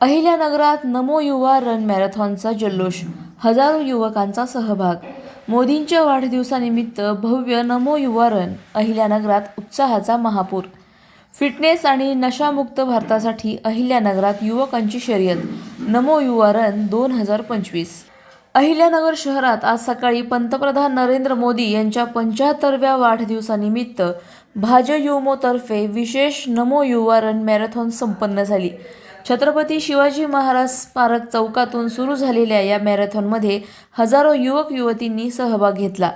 अहिल्यानगरात नमो युवा रन मॅरेथॉनचा जल्लोष. हजारो युवकांचा सहभाग. मोदींच्या वाढदिवसानिमित्त भव्य नमो युवा रन अहिल्यानगरात उत्साहाचा महापूर. फिटनेस आणि नशामुक्त भारतासाठी अहिल्यानगरात युवकांची शर्यत. नमो युवा रन दोन हजार पंचवीस. अहिल्यानगर शहरात आज सकाळी पंतप्रधान नरेंद्र मोदी यांच्या पंच्याहत्तरव्या वाढदिवसानिमित्त भाजयुमोतर्फे विशेष नमो युवा रन मॅरेथॉन संपन्न झाली. छत्रपती शिवाजी महाराज स्मारक चौकातून सुरू झालेल्या या मॅरेथॉनमध्ये हजारो युवक युवतींनी सहभाग घेतला.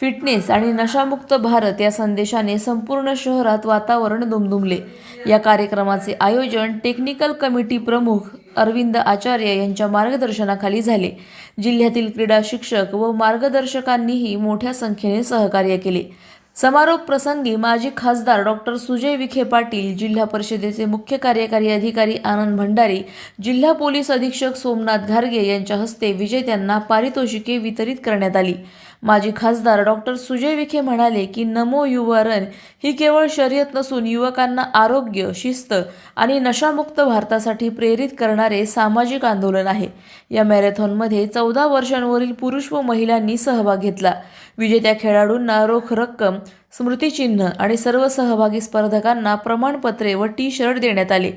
फिटनेस आणि नशामुक्त भारत या संदेशाने संपूर्ण शहरात वातावरण दुमदुमले. या कार्यक्रमाचे आयोजन टेक्निकल कमिटी प्रमुख अरविंद आचार्य यांच्या मार्गदर्शनाखाली झाले. जिल्ह्यातील क्रीडा शिक्षक व मार्गदर्शकांनीही मोठ्या संख्येने सहकार्य केले. समारोप प्रसंगी माजी खासदार डॉक्टर सुजय विखे पाटील जिल्हा परिषदेचे मुख्य कार्यकारी अधिकारी आनंद भंडारी जिल्हा पोलीस अधीक्षक सोमनाथ घारगे यांच्या हस्ते विजेत्यांना पारितोषिके वितरित करण्यात आली. माजी खासदार डॉक्टर सुजय विखे म्हणाले की नमो युवा रन ही केवळ शर्यत नसून युवकांना आरोग्य शिस्त आणि नशामुक्त भारतासाठी प्रेरित करणारे सामाजिक आंदोलन आहे. या मॅरेथॉनमध्ये चौदा वर्षांवरील पुरुष व महिलांनी सहभाग घेतला. विजेत्या खेळाडूंना रोख रक्कम स्मृतिचिन्ह आणि सर्व सहभागी स्पर्धकांना प्रमाणपत्रे व टी शर्ट देण्यात आले.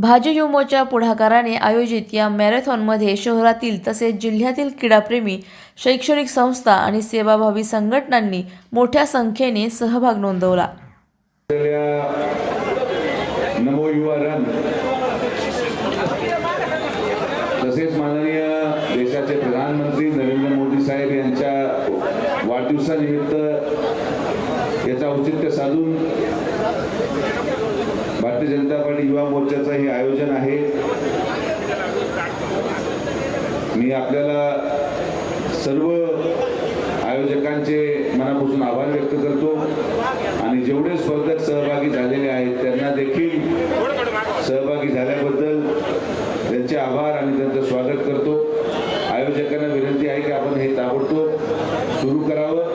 भाजी युमोच्या पुढाकाराने आयोजित या मॅरेथॉनमध्ये शहरातील तसेच जिल्ह्यातील क्रीडाप्रेमी शैक्षणिक संस्था आणि सेवाभावी संघटनांनी मोठ्या संख्येने सहभाग नोंदवला. असलेल्या रन. तसेच माननीय देशाचे प्रधानमंत्री नरेंद्र मोदी साहेब यांच्या वाढदिवसानिमित्त याचा औचित्य साधून भारतीय जनता पार्टी युवा मोर्चाचं हे आयोजन आहे. मी आपल्याला सर्व आयोजकांचे मनापासून आभार व्यक्त करतो आणि जेवढे स्पर्धक सहभागी झालेले आहेत त्यांना देखील सहभागी झाले त्यांचे आभार आणि त्यांचं स्वागत करतो आयोजकांना विनंती आहे की आपण हे ताबडतोब सुरू करावं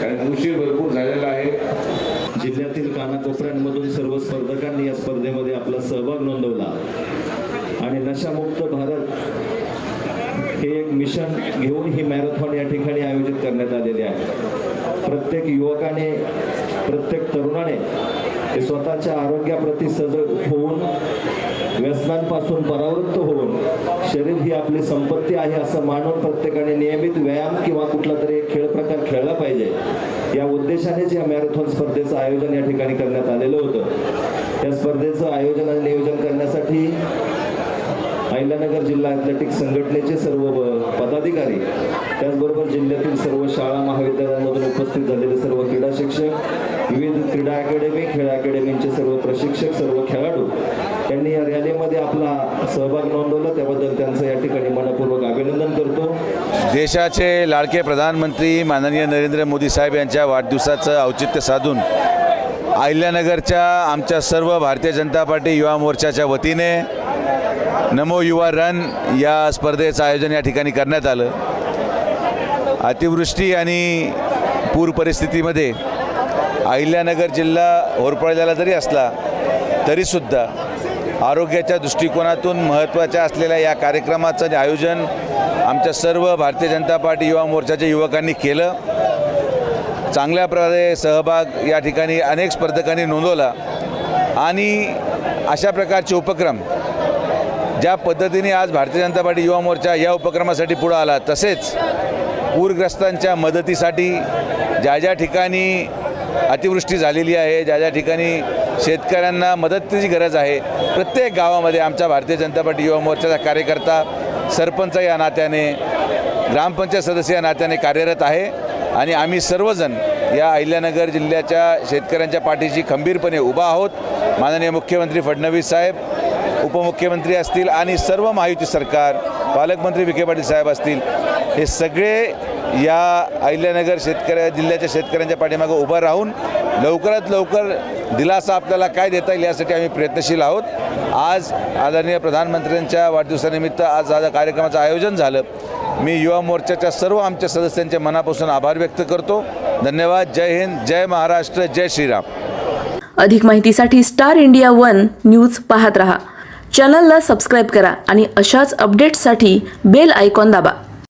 कारण उशीर भरपूर झालेला आहे जिल्ह्यातील कानाकोपऱ्यांमधून सर्व स्पर्धकांनी या स्पर्धेमध्ये आपला सहभाग नोंदवला. आणि नशामुक्त भारत हे एक मिशन घेऊन ही मॅरेथॉन या ठिकाणी आयोजित करण्यात आलेली आहे. प्रत्येक युवकाने प्रत्येक तरुणाने हे स्वतःच्या आरोग्याप्रती सजग होऊन व्यसनांपासून परावृत्त होऊन शरीर ही आपली संपत्ती आहे असं मानून प्रत्येकाने नियमित व्यायाम किंवा कुठला तरी एक खेळ प्रकार खेळला पाहिजे. या उद्देशानेच या मॅरेथॉन स्पर्धेचं आयोजन या ठिकाणी करण्यात आलेलं होतं. या स्पर्धेचं आयोजन आणि नियोजन करण्यासाठी अहिल्यानगर जिल्हा ॲथलेटिक्स संघटनेचे सर्व पदाधिकारी त्याचबरोबर जिल्ह्यातील सर्व शाळा महाविद्यालयांमधून उपस्थित झालेले सर्व क्रीडा शिक्षक विविध क्रीडा अकॅडमी खेळ अकॅडमींचे सर्व प्रशिक्षक सर्व खेळाडू त्यांनी या रॅलीमध्ये आपला सहभाग नोंदवला. त्याबद्दल त्यांचं या ठिकाणी मनपूर्वक अभिनंदन करतो. देशाचे लाडके प्रधानमंत्री माननीय नरेंद्र मोदी साहेब यांच्या वाढदिवसाचं औचित्य साधून अहिल्यानगरच्या आमच्या सर्व भारतीय जनता पार्टी युवा मोर्चाच्या वतीने नमो युवा रन या स्पर्धेचं आयोजन या ठिकाणी करण्यात आलं. अतिवृष्टी आणि पूर परिस्थितीमध्ये अहिल्यानगर जिल्हा होरपळलेला जरी असला तरीसुद्धा आरोग्याच्या दृष्टिकोनातून महत्त्वाच्या असलेल्या या कार्यक्रमाचं जे आयोजन आमच्या सर्व भारतीय जनता पार्टी युवा मोर्चाच्या युवकांनी केलं. चांगल्या प्रकारे सहभाग या ठिकाणी अनेक स्पर्धकांनी नोंदवला. आणि अशा प्रकारचे उपक्रम ज्या पद्धतीने आज भारतीय जनता पार्टी युवा मोर्चा या उपक्रमासाठी पुढं आला तसेच पूरग्रस्तांच्या मदतीसाठी ज्या ज्या ठिकाणी अतिवृष्टी झालेली आहे ज्या ज्या ठिकाणी शेतकऱ्यांना मदतीची गरज आहे प्रत्येक गावामध्ये आमचा भारतीय जनता पार्टी युवा मोर्चाचा कार्यकर्ता सरपंच या नात्याने ग्रामपंचायत सदस्य या नात्याने कार्यरत आहे. आणि आम्ही सर्वजण या अहिल्यानगर जिल्ह्याच्या शेतकऱ्यांच्या पाठीशी खंबीरपणे उभा आहोत. माननीय मुख्यमंत्री फडणवीस साहेब उपमुख्यमंत्री असतील आणि सर्व महायुती सरकार पालकमंत्री विखे पाटील साहेब असतील हे सगळे या अहिल्यानगर शेतकऱ्या जिल्ह्याच्या शेतकऱ्यांच्या पाठीमागं उभं राहून लवकरात लवकर दिलासा आपल्याला काय देता येईल यासाठी आम्ही प्रयत्नशील आहोत. आज आदरणीय प्रधानमंत्र्यांच्या वाढदिवसानिमित्त आज आज कार्यक्रमाचं आयोजन झालं. मी युवा मोर्चाच्या सर्व आमच्या सदस्यांच्या मनापासून आभार व्यक्त करतो. धन्यवाद. जय हिंद. जय महाराष्ट्र. जय श्रीराम. अधिक माहितीसाठी स्टार इंडिया वन न्यूज पाहत रहा. चॅनलला सबस्क्राईब करा आणि अशाच अपडेट्ससाठी बेल आयकॉन दाबा.